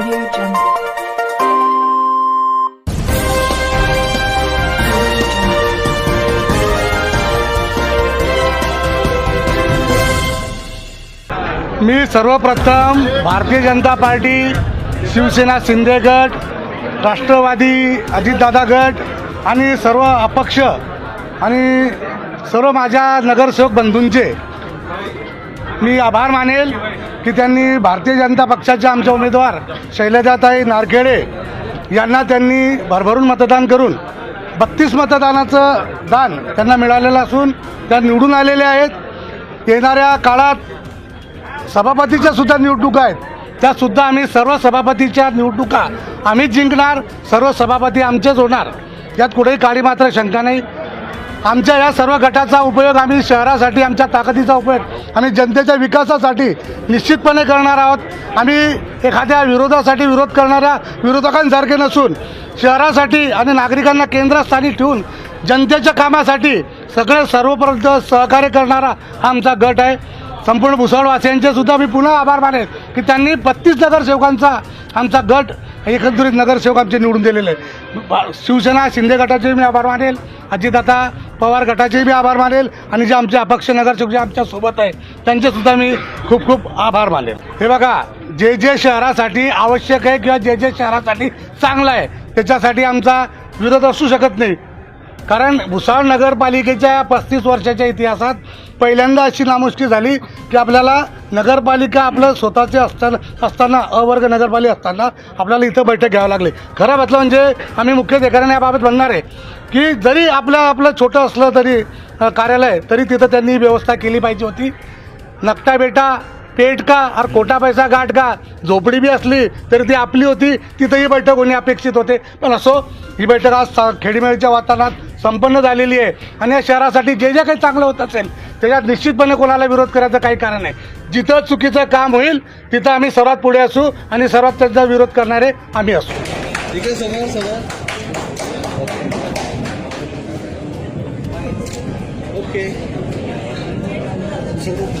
Audio Jungle. मी सर्वप्रथम Bharatiya Janata party Shiv Sena Shinde गट राष्ट्रवादी अजितदादा गट आणि सर्व अपक्ष आणि सर्व माझ्या नगरसेवक बंधूंचे मी आभार मानेल की त्यांनी भारतीय जनता पक्षाच्या आमच्या उमेदवार शैलजाताई नारखेडे यांना त्यांनी भरभरून मतदान करून बत्तीस मतदानाचं दान त्यांना मिळालेलं असून त्या निवडून आलेल्या आहेत. येणाऱ्या काळात सभापतीच्या सुद्धा निवडणुका आहेत. त्यासुद्धा आम्ही सर्व सभापतीच्या निवडणुका आम्हीच जिंकणार सर्व सभापती आमचेच होणार. यात कुठेही काळी मात्र शंका नाही. आमच्या या सर्व गटाचा उपयोग आम्ही शहरासाठी आमच्या ताकदीचा उपयोग आम्ही जनतेच्या विकासासाठी निश्चितपणे करणार आहोत. आम्ही एखाद्या विरोधासाठी विरोध करणाऱ्या विरोधकांसारखे नसून शहरासाठी आणि नागरिकांना केंद्रस्थानी ठेवून जनतेच्या कामासाठी सगळे सर्वपर्यंत सहकार्य करणारा हा आमचा गट आहे. संपूर्ण भुसावळवासियांचे सुद्धा मी पुन्हा आभार मानेन की त्यांनी बत्तीस नगरसेवकांचा आमचा गट एकंदरीत नगरसेवक आमचे निवडून दिलेले आहे. शिवसेना शिंदे गटाचे मी आभार मानेल अजितदादा पवार गटाचे मी आभार मानेल आणि जे आमचे अपक्ष नगरसेवक जे आमच्यासोबत आहे त्यांचेसुद्धा मी खूप खूप आभार मानेल. हे बघा जे जे शहरासाठी आवश्यक आहे किंवा जे जे शहरासाठी चांगलं आहे त्याच्यासाठी आमचा विरोध असू शकत नाही. कारण भुसावळ नगरपालिकेच्या पस्तीस वर्षाच्या इतिहासात पहिल्यांदा अशी नामुष्की झाली की आपल्याला नगरपालिका आपलं स्वतःचे असताना असताना अवर्ग नगरपालिका असताना आपल्याला इथं बैठक घ्यावं लागली. खरं म्हटलं म्हणजे आम्ही मुख्य अधिकाऱ्यांना याबाबत म्हणणार आहे की जरी आपलं आपलं छोटं असलं तरी कार्यालय तरी तिथं त्यांनी व्यवस्था केली पाहिजे होती. नकटा बेटा पेट का और कोटा पैसा गाठ का झोपडी बी असली तरी ती आपली होती तिथंही बैठक होणे अपेक्षित होते. पण असो ही बैठक आज सा- वातावरणात संपन्न झालेली आहे. आणि या शहरासाठी जे जे काही चांगलं होत असेल त्याच्यात निश्चितपणे कोणाला विरोध करायचं काही कारण नाही. जिथं चुकीचं काम होईल तिथं आम्ही सर्वात पुढे असू आणि सर्वात त्याचा विरोध करणारे आम्ही असू. ठीक आहे सगळं सगळं. ओके. सर्व